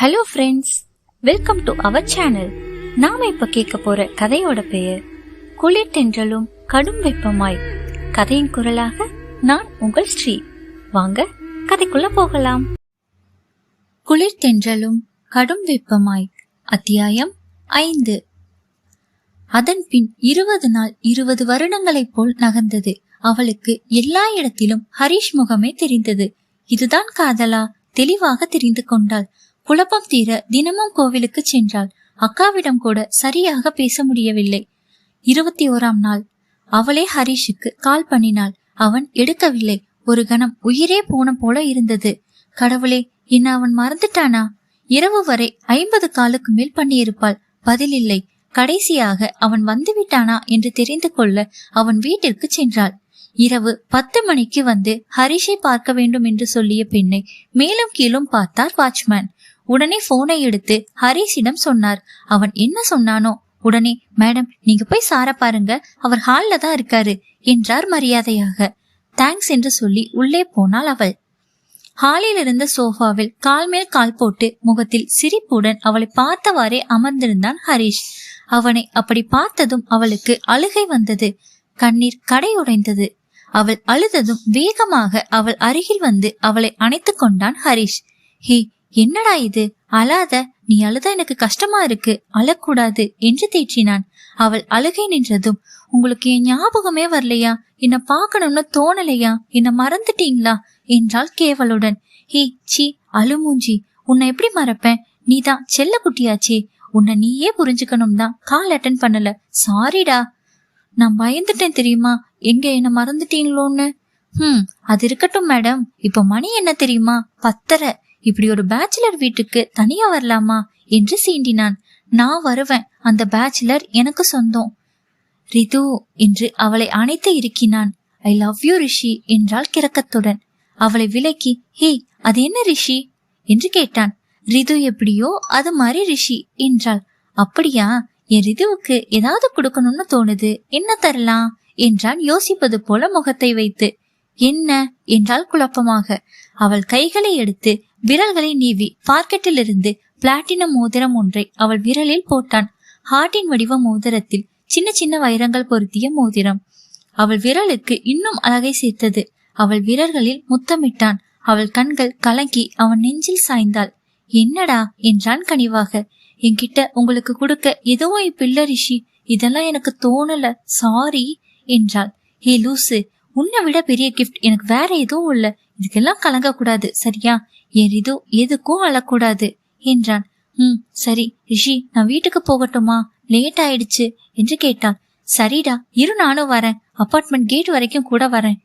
Hello friends welcome to our channel நாம இப்ப கேட்க போற கதையோட பெயர் குளிர் தென்றலும் கடும் வெப்பமாய். கதையின் குரலாக நான் உங்கள் ஸ்ரீ. வாங்க கதைக்குள்ள போகலாம். குளிர் தென்றலும் கடும் வெப்பமாய் அத்தியாயம் ஐந்து. அதன் பின் இருபது நாள் இருபது வருடங்களைப் போல் நகர்ந்தது. அவளுக்கு எல்லா இடத்திலும் ஹரிஷ் முகமே தெரிந்தது. இதுதான் காதலா? தெளிவாக தெரிந்து கொண்டாள். குழப்பம் தீர தினமும் கோவிலுக்கு சென்றாள். அக்காவிடம் கூட சரியாக பேச முடியவில்லை. இருபத்தி ஓராம் நாள். அவளே ஹரிஷுக்கு கால் பண்ணினாள். அவன் எடுக்கவில்லை. ஒரு கணம் உயிரே போன போல இருந்தது. கடவுளே என்ன அவன் மறந்துட்டானா? இரவு வரை ஐம்பது காலுக்கு மேல் பண்ணியிருப்பாள். பதில் இல்லை கடைசியாக அவன் வந்துவிட்டானா என்று தெரிந்து கொள்ள அவன் வீட்டிற்கு சென்றாள். இரவு பத்து மணிக்கு வந்து ஹரிஷை பார்க்க வேண்டும் என்று சொல்லிய பெண்ணை மேலும் கீழும் பார்த்தார் வாட்ச்மேன். உடனே போனை எடுத்து ஹரிஷிடம் சொன்னார். அவன் என்ன சொன்னானோ? உடனே மேடம் நீங்க போய் சார பாருங்க. அவர் ஹால்ல தான் இருக்காரு என்றார் மரியாதையாக. தேங்க்ஸ் என்று சொல்லி உள்ளே போனாள் அவள். ஹாலில் இருந்த சோஃபாவில் கால் மேல் கால் போட்டு முகத்தில் சிரிப்புடன் அவளை பார்த்தவாறே அமர்ந்திருந்தான் ஹரிஷ். அவனை அப்படி பார்த்ததும் அவளுக்கு அழுகை வந்தது. கண்ணீர் கடை உடைந்தது அவள் அழுததும் வேகமாக அவள் அருகில் வந்து அவளை அணைத்துக் கொண்டான் ஹரிஷ். ஹே என்னடா இது? அழாத. நீ அழுத எனக்கு கஷ்டமா இருக்கு. அழக்கூடாது என்று தேற்றினான். அவள் அழுகை நின்றதும் உங்களுக்கு என் ஞாபகமே வரலையா? என்ன பார்க்கணும்னு தோணலையா? என்ன மறந்துட்டீங்களா? என்றாள் கேவலுடன். ஹே சி அழுமூஞ்சி உன்னை எப்படி மறப்பேன்? நீதான் செல்ல குட்டியாச்சே. உன்னை நீயே புரிஞ்சுக்கணும் தான். கால் அட்டன் பண்ணல. சாரிடா நான் பயந்துட்டேன் தெரியுமா? எங்க என்ன மறந்துட்டீங்களோன்னு? ஹம் அது இருக்கட்டும் மேடம். இப்ப மணி என்ன தெரியுமா? பத்தரை. இப்படி ஒரு பேச்சுலர் வீட்டுக்கு தனியா வரலாமா என்று சீண்டினான். நான் வருவேன். அந்த பேச்சுலர் எனக்கு சொந்தம். ரிது என்று அவளை அணைத்து இருக்கினான் ஐ லவ் யூ ரிஷி என்றாள் கிறக்கத்துடன். அவளை விலக்கி ஹே அது என்ன ரிஷி? என்று கேட்டான். ரிது எப்படியோ அது மாதிரி ரிஷி என்றாள். அப்படியா? என் ரிதுவுக்கு ஏதாவது கொடுக்கணும்னு தோணுது. என்ன தரலாம்? என்றான் யோசிப்பது போல முகத்தை வைத்து. என்ன? என்றால் குழப்பமாக. அவள் கைகளை எடுத்து விரல்களை நீவி பாக்கெட்டில் இருந்து பிளாட்டினம் மோதிரம் ஒன்றை அவள் விரலில் போட்டான். ஹார்டின் வடிவ மோதிரத்தில் சின்ன சின்ன வைரங்கள் பொருத்திய மோதிரம். அவள் விரலுக்கு இன்னும் அழகை சேர்த்தது. அவள் விரல்களில் முத்தமிட்டான். அவள் கண்கள் கலங்கி அவன் நெஞ்சில் சாய்ந்தாள். என்னடா? என்றான் கனிவாக. என்கிட்ட உங்களுக்கு கொடுக்க எதுவும் பில்லரிஷி ரிஷி. இதெல்லாம் எனக்கு தோணல. சாரி என்றாள். ஹே லூசு உன்னை விட பெரிய கிஃப்ட் எனக்கு வேற எதுவும் இல்ல இதுக்கெல்லாம் கலங்க கூடாது சரியா? என் ரிது எதுக்கும் அழக்கூடாது என்றான். ம் சரி ரிஷி நான் வீட்டுக்கு போகட்டுமா? லேட் ஆயிடுச்சு என்று கேட்டான். சரிடா இரு நானும் வரேன். அப்பார்ட்மெண்ட் கேட் வரைக்கும் கூட வரேன்.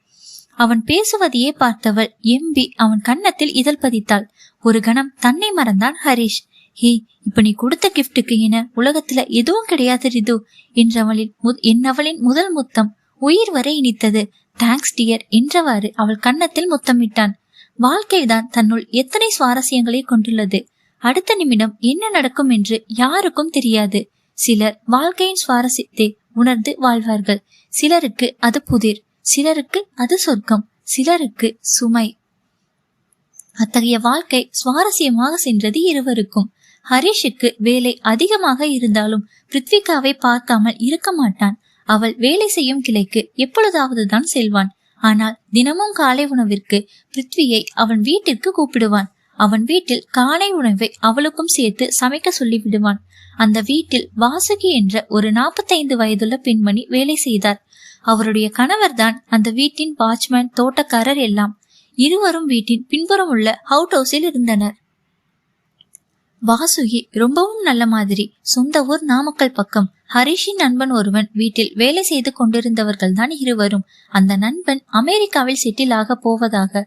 அவன் பேசுவதையே பார்த்தவள் எம்பி அவன் கன்னத்தில் இதழ் பதித்தாள். ஒரு கணம் தன்னை மறந்தான் ஹரிஷ். ஹே இப்ப நீ கொடுத்த கிஃப்ட்டுக்கு என உலகத்துல எதுவும் கிடையாது ரிது என்றவளின் என்னவளின் முதல் முத்தம். உயிர் வரை இனித்தது. தேங்க்ஸ் டியர் என்றவாறு அவள் கன்னத்தில் முத்தமிட்டான். வாழ்க்கைதான் தன்னுள் எத்தனை சுவாரஸ்யங்களை கொண்டுள்ளது. அடுத்த நிமிடம் என்ன நடக்கும் என்று யாருக்கும் தெரியாது. சிலர் வாழ்க்கையின் சுவாரஸ்யத்தை உணர்ந்து வாழ்வார்கள். சிலருக்கு அது புதிர் சிலருக்கு அது சொர்க்கம் சிலருக்கு சுமை. அத்தகைய வாழ்க்கை சுவாரஸ்யமாக சென்றது இருவருக்கும். ஹரிஷுக்கு வேலை அதிகமாக இருந்தாலும் பிருத்விகாவை பார்க்காமல் இருக்க மாட்டான். அவள் வேலை செய்யும் கிளைக்கு எப்பொழுதாவது தான் செல்வான். ஆனால் தினமும் காலை உணவிற்கு பிருத்வியை அவன் வீட்டிற்கு கூப்பிடுவான். அவன் வீட்டில் காலை உணவை அவளுக்கும் சேர்த்து சமைக்க சொல்லிவிடுவான். அந்த வீட்டில் வாசுகி என்ற ஒரு நாற்பத்தைந்து வயதுள்ள பெண்மணி வேலை செய்தார். அவருடைய கணவர்தான் அந்த வீட்டின் வாட்ச்மேன் தோட்டக்காரர் எல்லாம். இருவரும் வீட்டின் பின்புறம் உள்ள ஹவுட் ஹவுஸில் இருந்தனர். வாசுகி ரொம்பவும் நல்ல மாதிரி சொந்த ஊர் நாமக்கல் பக்கம். ஹரிஷின் நண்பன் ஒருவன் வீட்டில் வேலை செய்து கொண்டிருந்தவர்கள் தான் இருவரும். அந்த நண்பன் அமெரிக்காவில் செட்டில் ஆக போவதாக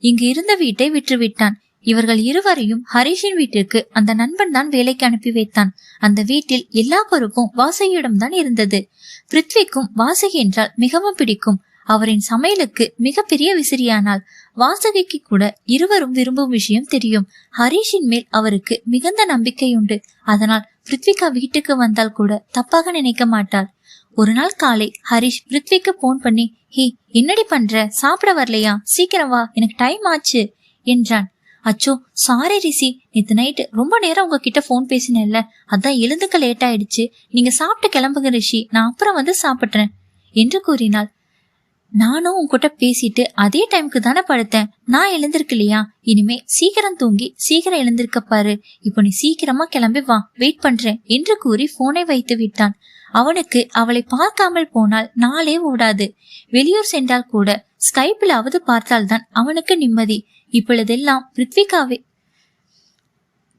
இங்கு இருந்த வீட்டை விற்றுவிட்டான். இவர்கள் இருவரையும் ஹரிஷின் வீட்டிற்கு அந்த நண்பன் தான் வேலைக்கு அனுப்பி வைத்தான். அந்த வீட்டில் எல்லா பொறுப்பும் வாசகியிடம் தான் இருந்தது. பிருத்விக்கும் வாசகி என்றால் மிகவும் பிடிக்கும். அவரின் சமையலுக்கு மிகப்பெரிய விசிறியானால் வாசகிக்கு கூட இருவரும் விரும்பும் விஷயம் தெரியும். ஹரீஷின் மேல் அவருக்கு மிகுந்த நம்பிக்கை உண்டு அதனால் பிருத்விகா வீட்டுக்கு வந்தால் கூட தப்பாக நினைக்க மாட்டார் ஒரு நாள் காலை ஹரிஷ் பிருத்விக்கு போன் பண்ணி ஹே என்னடி பண்ற? சாப்பிட வரலையா? சீக்கிரம் வா எனக்கு டைம் ஆச்சு என்றான். அச்சோ சாரி ரிஷி. நேற்று நைட்டு ரொம்ப நேரம் உங்ககிட்ட ஃபோன் பேசினேன்ல. அதான் எழுந்துக்க லேட் ஆயிடுச்சு. நீங்க சாப்பிட்டு கிளம்புங்க ரிஷி. நான் அப்புறம் வந்து சாப்பிட்றேன் என்று கூறினாள். நானும் உன்கிட்ட பேசிட்டு அதே டைமுக்கு தானே படுத்தேன். நான் எழுந்திருக்கலையா இனிமே சீக்கிரம் தூங்கி சீக்கிரம் எழுந்திருக்க பாரு. இப்போ நீ சீக்கிரமா கிளம்பி வா. வெயிட் பண்றேன் என்று கூறி போனை வைத்து விட்டான். அவனுக்கு அவளை பார்க்காமல் போனால் நாளே ஓடாது. வெளியூர் சென்றால் கூட ஸ்கைப்பிலாவது பார்த்தால்தான் அவனுக்கு நிம்மதி. இப்பொழுதெல்லாம் பிருத்விகாவை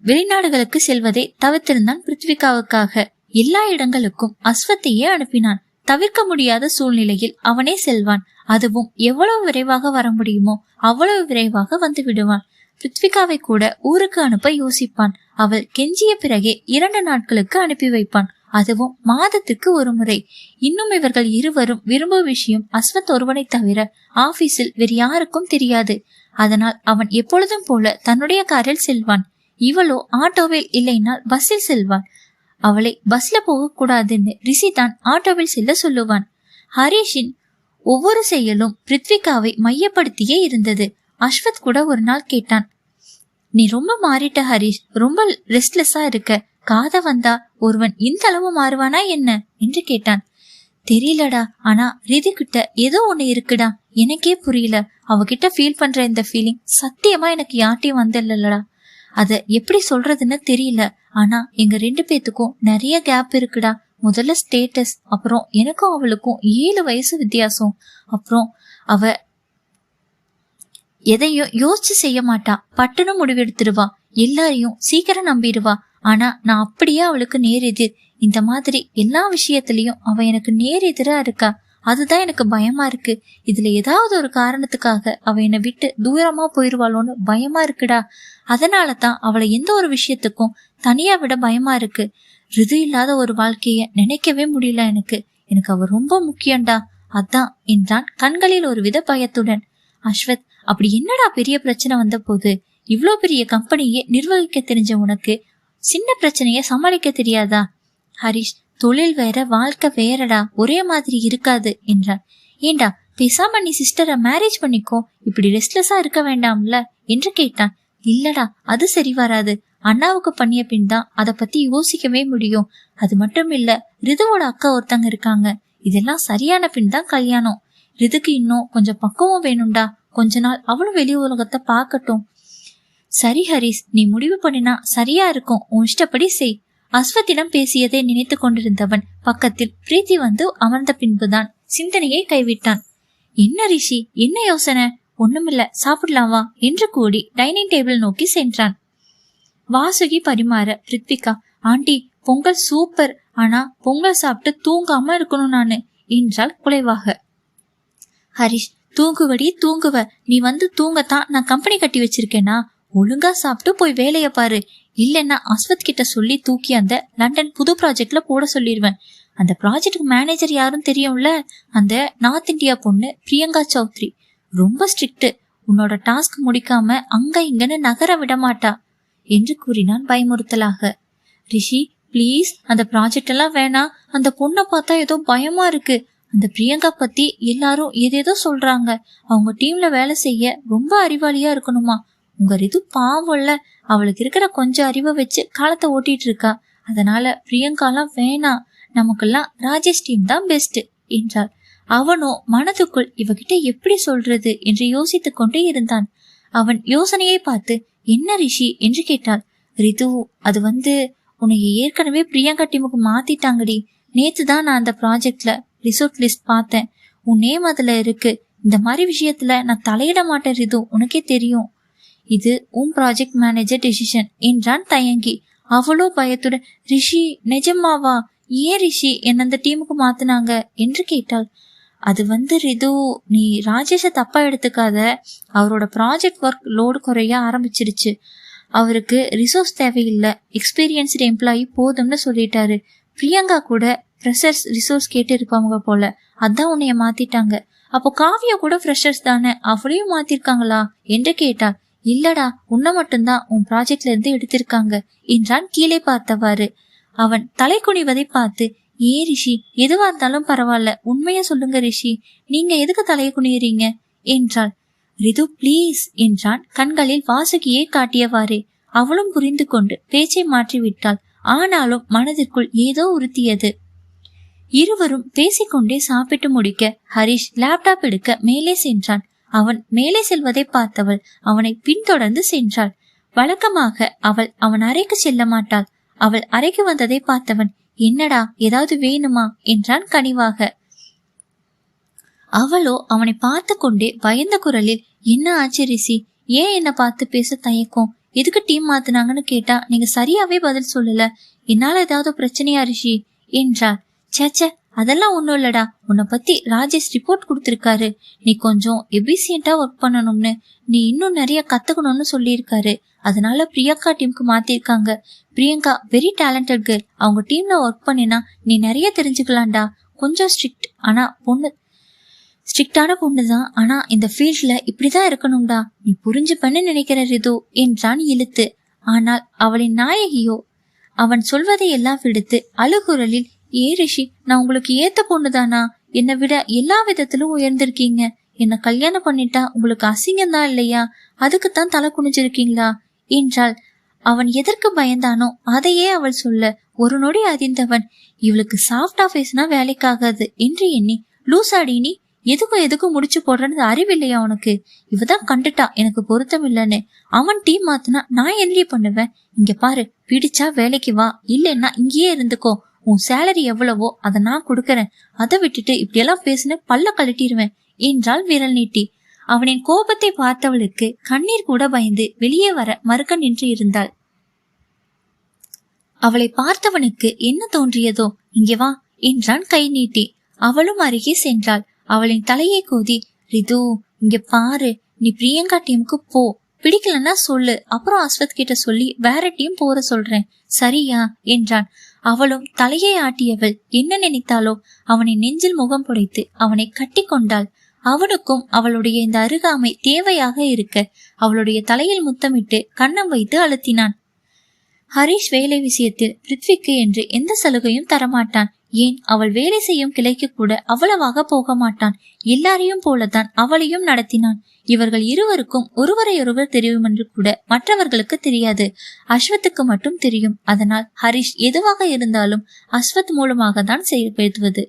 வெளிநாடுகளுக்கு செல்வதை தவிர்த்திருந்தான் பிருத்விகாவுக்காக. எல்லா இடங்களுக்கும் அஸ்வத்தையே அனுப்பினான். தவிர்க்க முடியாத சூழ்நிலையில் அவனே செல்வான். அதுவும் எவ்வளவு விரைவாக வர முடியுமோ அவ்வளவு விரைவாக வந்து விடுவான். பிருத்விகாவை கூட ஊருக்கு அனுப்ப யோசிப்பான். அவள் கெஞ்சிய பிறகே இரண்டு நாட்களுக்கு அனுப்பி வைப்பான். அதுவும் மாதத்துக்கு ஒரு முறை. இன்னும் இவர்கள் இருவரும் விரும்பும் விஷயம் அஸ்வத் ஒருவனை தவிர ஆபீஸில் வேறு யாருக்கும் தெரியாது. அதனால் அவன் எப்பொழுதும் போல தன்னுடைய காரில் செல்வான். இவளோ ஆட்டோவில் இல்லைனால் பஸ்ஸில் செல்வான். அவளை பஸ்ல போக கூடாதுன்னு ரிஷி தான் ஆட்டோவில் செல்ல சொல்லுவான். ஹரீஷின் ஒவ்வொரு செயலும் பிருத்விகாவை மையப்படுத்தியே இருந்தது. அஸ்வத் கூட ஒரு நாள் கேட்டான். நீ ரொம்ப மாறிட்ட ஹரீஷ். ரொம்ப ரெஸ்ட்லெஸ்ஸா இருக்க. காத வந்தா ஒருவன் இந்த அளவு மாறுவானா என்ன? என்று கேட்டான். தெரியலடா. ஆனா ரிதி கிட்ட ஏதோ ஒண்ணு இருக்குடா. எனக்கே புரியல. அவகிட்ட ஃபீல் பண்ற இந்த ஃபீலிங் சத்தியமா எனக்கு யார்ட்டையும் வந்தல்லடா அத எப்படி சொல்றதுன்னு தெரியல. ஆனா எங்க ரெண்டு பேத்துக்கும் நிறைய கேப் இருக்குடா. முதல்ல ஸ்டேட்டஸ் அப்புறம் எனக்கும் அவளுக்கும் ஏழு வயசு வித்தியாசம். அப்புறம் அவ எதையும் யோசிச்சு செய்ய மாட்டா. பட்டுன்னு முடிவெடுத்துருவா எல்லாரையும் சீக்கிரம் நம்பிடுவா. ஆனா நான் அப்படியே அவளுக்கு நேர் எதிர். இந்த மாதிரி எல்லா விஷயத்திலயும் அவ எனக்கு நேர் எதிரா இருக்கா? அதுதான் எனக்கு பயமா இருக்கு. இதுல ஏதாவது ஒரு காரணத்துக்காக அவ என்னை விட்டு தூரமா போயிருவாளோன்னு பயமா இருக்குடா. அதனால தான் அவளை எந்த ஒரு விஷயத்துக்கும் தனியா விட பயமா இருக்கு. ரிது இல்லாத ஒரு வாழ்க்கைய நினைக்கவே முடியல எனக்கு. எனக்கு அவ ரொம்ப முக்கியம்டா. அதான் என்றான் கண்களில் ஒரு வித பயத்துடன். அஸ்வத் அப்படி என்னடா பெரிய பிரச்சனை வந்த போது இவ்வளோ பெரிய கம்பெனியே நிர்வகிக்க தெரிஞ்ச உனக்கு சின்ன பிரச்சனையை சமாளிக்க தெரியாதா? ஹரிஷ் தொழில் வேற வாழ்க்கை வேறடா. ஒரே மாதிரி இருக்காது என்றான் ஏண்டா பேசாம நீ சிஸ்டரை மேரேஜ் பண்ணிக்கோ. இப்படி ரெஸ்ட்லெஸ்ஸா இருக்க வேண்டாம்ல என்று கேட்டான். இல்லடா அது சரி வராது. அண்ணாவுக்கு பண்ணிய பின் தான் அதை பத்தி யோசிக்கவே முடியும். அது மட்டும் இல்ல ரிதுவோட அக்கா ஒருத்தங்க இருக்காங்க. இதெல்லாம் சரியான பின் தான் கல்யாணம். ரிதுக்கு இன்னும் கொஞ்சம் பக்குவம் வேணும்டா. கொஞ்ச நாள் அவளும் வெளி உலகத்தை பார்க்கட்டும். சரி ஹரிஸ் நீ முடிவு பண்ணினா சரியா இருக்கும். உன் இஷ்டப்படி செய். அஸ்வத்திடம் பேசியதை நினைத்து கொண்டிருந்தவன் பக்கத்தில் பிரீத்தி வந்து அமர்ந்த பின்புதான் சிந்தனையை கைவிட்டான். என்ன ரிஷி என்ன யோசனை? ஒண்ணுமில்ல சாப்பிடலாமா என்று கூடி டைனிங் டேபிள் நோக்கி சென்றான். வாசுகி பரிமாற பிரித்விகா ஆண்டி பொங்கல் சூப்பர் ஆனா பொங்கல் சாப்பிட்டு தூங்காம இருக்கணும் நானு என்றால் குலைவாக. ஹரிஷ் தூங்குவடி தூங்குவ. நீ வந்து தூங்கத்தான் நான் கம்பெனி கட்டி வச்சிருக்கேனா? ஒழுங்கா சாப்பிட்டு போய் வேலைய பாரு இல்லைன்னா அஸ்வத் கிட்ட சொல்லி தூக்கி அந்த லண்டன் புது ப்ராஜெக்ட்ல போட சொல்லிடுவேன் அந்த ப்ராஜெக்ட் மேனேஜர் யாரும் தெரியும்ல? அந்த நார்த் இந்தியா பொண்ணு பிரியங்கா சௌத்ரி. ரொம்ப ஸ்ட்ரிக்ட் உன்னோட டாஸ்க் முடிக்காம அங்க இங்கன்னு நகர விட மாட்டா என்று கூறினான் பயமுறுத்தலாக. ரிஷி ப்ளீஸ் அந்த ப்ராஜெக்ட் எல்லாம் வேணாம் அந்த பொண்ணை பார்த்தா ஏதோ பயமா இருக்கு. அந்த பிரியங்கா பத்தி எல்லாரும் ஏதேதோ சொல்றாங்க. அவங்க டீம்ல வேலை செய்ய ரொம்ப அறிவாளியா இருக்கணுமா? உங்க ரிது பாவம்ல அவளுக்கு இருக்கிற கொஞ்சம் அறிவை வச்சு காலத்தை ஓட்டிட்டு இருக்கா. அதனால பிரியங்காலாம் வேணாம் நமக்கெல்லாம் ராஜேஷ் டீம் தான் பெஸ்ட் என்றாள். அவனோ மனதுக்குள் இவகிட்ட எப்படி சொல்றது என்று யோசித்துக் கொண்டே இருந்தான். அவன் யோசனையை பார்த்து என்ன ரிஷி? என்று கேட்டாள். ரிது அது வந்து உனக்கு ஏற்கனவே பிரியங்கா டீமுக்கு மாத்திட்டாங்கடி. நேத்து தான் நான் அந்த ப்ராஜெக்ட்ல ரிசோர்ட் லிஸ்ட் பார்த்தேன். உன் நேம் அதுல இருக்கு. இந்த மாதிரி விஷயத்துல நான் தலையிட மாட்டேன் ரிது. உனக்கே தெரியும். இது உன் ப்ராஜெக்ட் மேனேஜர் டெசிஷன் என்றான் தயங்கி. அவ்வளோ பயத்துடன் ரிஷி நிஜமாவா? ஏன் ரிஷி? என்ன அந்த டீமுக்கு மாத்தினாங்க? என்று கேட்டாள். அது வந்து ரிது நீ ராஜேஷ தப்பா எடுத்துக்காத. அவரோட ப்ராஜெக்ட் ஒர்க் லோடு குறைய ஆரம்பிச்சிருச்சு. அவருக்கு ரிசோர்ஸ் தேவையில்லை. எக்ஸ்பீரியன்ஸ்டு எம்ப்ளாயி போதும்னு சொல்லிட்டாரு. பிரியங்கா கூட ஃப்ரெஷர்ஸ் ரிசோர்ஸ் கேட்டு இருப்பாங்க போல. அதான் உன்னைய மாத்திட்டாங்க. அப்போ காவியா கூட ஃப்ரெஷர்ஸ் தானே? அவளையும் மாத்திருக்காங்களா? என்று கேட்டாள். இல்லடா உன்னை மட்டும்தான் உன் ப்ராஜெக்ட்ல இருந்து எடுத்திருக்காங்க என்றான் கீழே பார்த்தவாறு. அவன் தலை குனிவதை பார்த்து ஏ ரிஷி எதுவா இருந்தாலும் பரவாயில்ல உண்மையா சொல்லுங்க ரிஷி நீங்க எதுக்கு தலையை குனியறீங்க? என்றாள். ரிது ப்ளீஸ் என்றான் கண்களில் வாசுகியை காட்டியவாறு. அவளும் புரிந்து கொண்டு பேச்சை மாற்றிவிட்டாள். ஆனாலும் மனதிற்குள் ஏதோ உறுத்தியது. இருவரும் பேசிக்கொண்டே சாப்பிட்டு முடிக்க ஹரிஷ் லேப்டாப் எடுக்க மேலே சென்றான். அவன் மேலே செல்வதை பார்த்தவள் அவனை பின்தொடர்ந்து சென்றாள். வழக்கமாக அவள் அவன் அறைக்கு செல்ல மாட்டாள். அவள் அறைக்கு வந்ததை பார்த்தவன் என்னடா ஏதாவது வேணுமா? என்றான் கனிவாக. அவளோ அவனை பார்த்து கொண்டே பயந்த குரலில் என்ன ஆச்சு ரிசி ஏன் என்ன பார்த்து பேச தயக்கம்? எதுக்கு டீம் மாத்துனாங்கன்னு கேட்டா நீங்க சரியாவே பதில் சொல்லல. என்னால ஏதாவது பிரச்சனையா ரிஷி? என்றார் சேச்சே அதெல்லாம் ஒன்றும் இல்லடா. உன்னை பத்தி ராஜேஷ் ரிப்போர்ட் கொடுத்துருக்காரு. நீ கொஞ்சம் எபிசியண்டா ஒர்க் பண்ணணும்னு. நீ இன்னும் நிறைய கத்துக்கணும்னு சொல்லியிருக்காரு. அதனால பிரியங்கா டீமுக்கு மாத்திருக்காங்க. பிரியங்கா வெரி டேலண்டட் கேர்ள் அவங்க டீம்ல ஒர்க் பண்ணினா நீ நிறைய தெரிஞ்சுக்கலாம்டா. கொஞ்சம் ஸ்ட்ரிக்ட் ஆனா பொண்ணு ஸ்ட்ரிக்டான பொண்ணு தான் ஆனா இந்த ஃபீல்ட்ல இப்படிதான் இருக்கணும்டா. நீ புரிஞ்சுப்பன்னு நினைக்கிற இதோ என்றான் இழுத்து. ஆனால் அவளின் நாயகியோ அவன் சொல்வதை எல்லாம் விடுத்து அழுகுரலில் ஏ ரிஷி நான் உங்களுக்கு ஏத்த பொண்ணுதானா என்னை விட எல்லா விதத்திலும் உயர்ந்திருக்கீங்க. என்ன கல்யாணம் பண்ணிட்டா உங்களுக்கு அசிங்கம் தான் இல்லையா? அதுக்குத்தான் தலை குனிஞ்சிருக்கீங்களா? என்றாள். அவன் எதற்கு பயந்தானோ அதையே அவள் சொல்ல ஒரு நொடி அதிர்ந்தவன். இவளுக்கு சாஃப்டா பேசினா வேலைக்காகாது என்று எண்ணி லூசாடி நீ எதுக்கும் எதுக்கும் முடிச்சு போடுறேன்னு அறிவில்லையா உனக்கு? இவதான் கண்டுட்டா எனக்கு பொருத்தம் இல்லைன்னு. அவன் டீம் மாத்தினா நான் என்னடி பண்ணுவேன்? இங்க பாரு பிடிச்சா வேலைக்கு வா இல்லைன்னா இங்கேயே இருந்துக்கோ. உன் சேலரி எவ்வளவோ அதை நான் கொடுக்கறேன். அதை விட்டுட்டு இப்படியெல்லாம் பேசின பல்ல கழட்டிடுவேன் என்றால் விரல் நீட்டி. அவனின் கோபத்தை பார்த்தவளுக்கு கண்ணீர் கூட பயந்து வெளியே வர மறுக்க நின்று இருந்தாள். அவளை பார்த்தவனுக்கு என்ன தோன்றியதோ இங்கே வா என்றான் கை நீட்டி. அவளும் அருகே சென்றாள். அவளின் தலையை கோதி ரிது இங்க பாரு நீ பிரியங்கா டீமுக்கு போ. பிடிக்கலன்னா சொல்லு. அப்புறம் அஸ்வத் கிட்ட சொல்லி வேற டீம் போற சொல்றேன். சரியா? என்றான். அவளும் தலையை ஆட்டியவள் என்ன நினைத்தாலோ அவனை நெஞ்சில் முகம் புடைத்து அவனை கட்டி கொண்டாள். அவனுக்கும் அவளுடைய இந்த அருகாமை தேவையாக இருக்க அவளுடைய தலையில் முத்தமிட்டு கண்ணம் வைத்து அழுத்தினான். ஹரிஷ் வேலை விஷயத்தில் பிருத்விக்கு என்று எந்த சலுகையும் தரமாட்டான். ஏன் அவள் வேலை செய்யும் கிளைக்கு கூட அவ்வளவாக போக மாட்டான் எல்லாரையும் போலத்தான் அவளையும் நடத்தினான். இவர்கள் இருவருக்கும் ஒருவரையொருவர் தெரியும் என்று கூட மற்றவர்களுக்கு தெரியாது. அஸ்வத்துக்கு மட்டும் தெரியும். அதனால் ஹரிஷ் எதுவாக இருந்தாலும் அஸ்வத் மூலமாக தான் செயல்படுத்துவது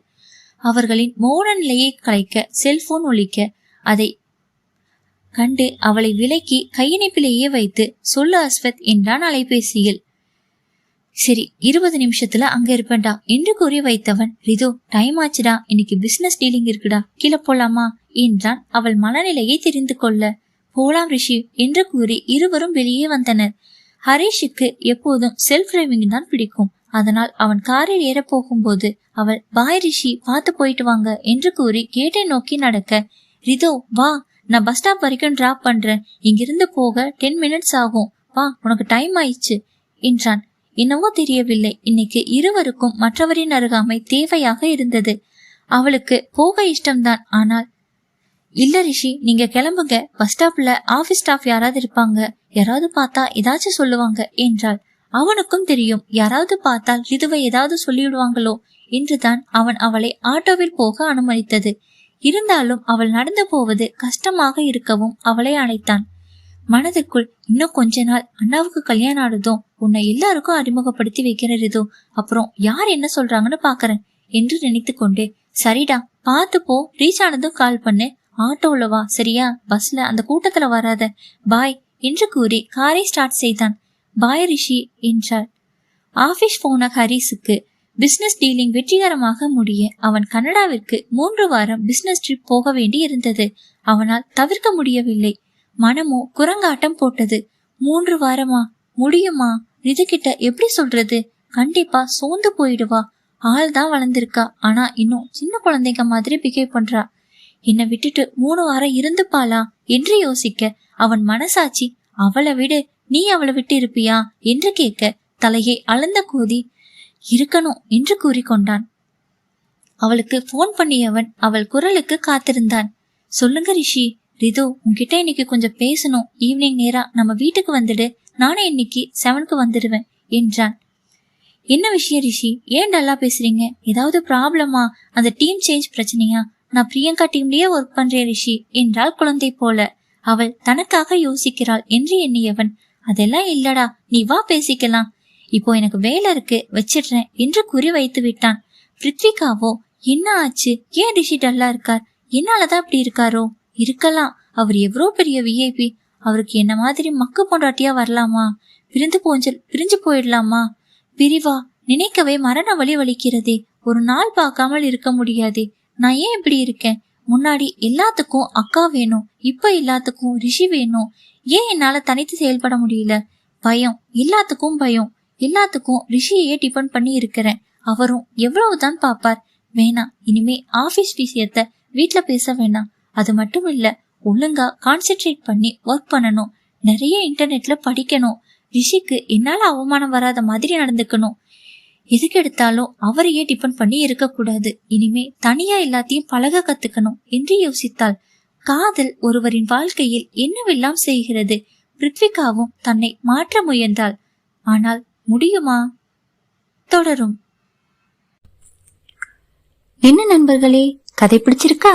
அவர்களின் மௌன நிலையை கலைக்க செல்போன் ஒழிக்க அதை கண்டு அவளை விலக்கி கையிணைப்பிலேயே வைத்து சொல்லு அஸ்வத் என்றான் அலைபேசியில். சரி இருபது நிமிஷத்துல அங்க இருப்பேன்டா. என்று கூறி வைத்தவன் ரிதோ டைம் ஆச்சுடா. இன்னைக்கு பிசினஸ் டீலிங் இருக்குடா. கீழே போலாமா? என்றான் அவள் மனநிலையை தெரிந்து கொள்ள. போலாம் ரிஷி என்று கூறி இருவரும் வெளியே வந்தனர். ஹரீஷுக்கு எப்போதும் செல்ஃப் டிரைவிங் தான் பிடிக்கும். அதனால் அவன் காரில் ஏற போகும்போது அவள் பாய் ரிஷி பார்த்து போயிட்டு வாங்க என்று கூறி கேட்டை நோக்கி நடக்க. ரிதோ வா. நான் பஸ் ஸ்டாப் வரைக்கும் டிராப் பண்றேன். இங்கிருந்து போக டென் மினிட்ஸ் ஆகும். வா உனக்கு டைம் ஆயிடுச்சு என்றான். என்னவோ தெரியவில்லை. இன்னைக்கு இருவருக்கும் மற்றவரின் அருகாமை தேவையாக இருந்தது. அவளுக்கு போக இஷ்டம்தான். ஆனால் இல்ல ரிஷி நீங்க கிளம்புங்க. பஸ் ஸ்டாப்ல ஆபீஸ் ஸ்டாஃப் யாராவது இருப்பாங்க. யாராவது பார்த்தா ஏதாச்சும் சொல்லுவாங்க என்றாள். அவனுக்கும் தெரியும். யாராவது பார்த்தால் ரிதுவை ஏதாவது சொல்லிவிடுவாங்களோ? என்றுதான் அவன் அவளை ஆட்டோவில் போக அனுமதித்தது. இருந்தாலும் அவள் நடந்து போவது கஷ்டமாக இருக்கவும் அவளை அழைத்தான் மனதுக்குள் இன்னும் கொஞ்ச நாள் அண்ணாவுக்கு கல்யாணம் ஆனதும் உன்னை எல்லாருக்கும் அறிமுகப்படுத்தி வைக்கிறதோ அப்புறம் யார் என்ன சொல்றாங்கன்னு பாக்குறேன் என்று நினைத்து கொண்டே சரிடா பார்த்து போ ரீச் ஆனதும் கால் பண்ணு. ஆட்டோல வா சரியா? பஸ்ல அந்த கூட்டத்துல வராத. பாய் என்று கூறி காரை ஸ்டார்ட் செய்தான். பாய் ரிஷி என்றார் ஆபீஸ் போன ஹரிஸுக்கு பிசினஸ் டீலிங் வெற்றிகரமாக முடிய அவன் கனடாவிற்கு மூன்று வாரம் பிசினஸ் ட்ரிப் போக வேண்டி இருந்தது. அவனால் தவிர்க்க முடியவில்லை. மனமோ குரங்காட்டம் போட்டது. மூன்று வாரமா? முடியுமா? இதுகிட்ட எப்படி சொல்றது? கண்டிப்பா சோர்ந்து போயிடுவா. ஆள் தான் வளர்ந்துருக்கா. ஆனா இன்னும் சின்ன குழந்தைங்க மாதிரி பிஹேவ் பண்றா. என்னை விட்டுட்டு மூணு வாரம் இருந்துப்பாளா? என்று யோசிக்க. அவன் மனசாட்சி அவளை விடு. நீ அவளை விட்டு இருப்பியா? என்று கேட்க. தலையை அளந்த கோதி இருக்கணும் என்று கூறிக்கொண்டான். அவளுக்கு போன் பண்ணியவன் அவள் குரலுக்கு காத்திருந்தான். சொல்லுங்க ரிஷி ரிது உன்கிட்ட இன்னைக்கு கொஞ்சம் பேசணும். ஈவினிங் நேரா நம்ம வீட்டுக்கு வந்துடு. நானே இன்னைக்கு செவனுக்கு வந்துடுவேன் என்றான். என்ன விஷயம் ரிஷி? ஏன் நல்லா பேசுறீங்க? ஏதாவது ப்ராப்ளமா அந்த டீம் சேஞ்ச் பிரச்சனையா? நான் பிரியங்கா டீம்லயே ஒர்க் பண்றேன் ரிஷி என்றால் குழந்தை போல. அவள் தனக்காக யோசிக்கிறாள் என்று எண்ணியவன். அதெல்லாம் இல்லடா நீ வா பேசிக்கலாம். இப்போ எனக்கு வேலை இருக்கு வச்சிடுறேன் என்று குறி வைத்து விட்டான். பிருத்விகாவோ என்ன ஆச்சு? ஏன் ரிஷி டல்லா இருக்கார்? என்னாலதான் அப்படி இருக்காரோ? இருக்கலாம். அவர் எவ்வளோ பெரிய விஐபி அவருக்கு என்ன மாதிரி மக்கு பொண்டாட்டியா வரலாமா? பிரிந்து போஞ்சல் பிரிஞ்சு போயிடலாமா? பிரிவா நினைக்கவே மரண வழி வலிக்கிறதே. ஒரு நாள் பார்க்காமல் இருக்க முடியாதே. நான் ஏன் இப்படி இருக்கேன்? முன்னாடி எல்லாத்துக்கும் அக்கா வேணும். இப்ப எல்லாத்துக்கும் ரிஷி வேணும். ஏன் என்னால தனித்து செயல்பட முடியல? பயம். எல்லாத்துக்கும் பயம். எல்லாத்துக்கும் ரிஷியையே டிபெண்ட் பண்ணி இருக்கிறேன். அவரும் எவ்வளவுதான் பாப்பார் வேணாம். இனிமே ஆபீஸ் விஷயத்த வீட்டுல பேச வேணாம். அது மட்டும் இல்ல ஒழுங்கா கான்சென்ட்ரேட் பண்ணி ஒர்க் பண்ணணும். நிறைய இன்டர்நெட்ல படிக்கணும். ரிஷிக்கு என்னால அவமானம் வராத மாதிரி நடந்துக்கணும். எதுக்கு எடுத்தாலும் அவரையே டிபெண்ட் பண்ணி இருக்கக்கூடாது. இனிமே தனியா எல்லாத்தையும் பழக கத்துக்கணும் என்று யோசித்தாள். காதல் ஒருவரின் வாழ்க்கையில் என்னவெல்லாம் செய்கிறது? பிருத்விகாவும் தன்னை மாற்ற முயன்றாள். ஆனால் முடியுமா? தொடரும். என்ன நண்பர்களே கதை பிடிச்சிருக்கா?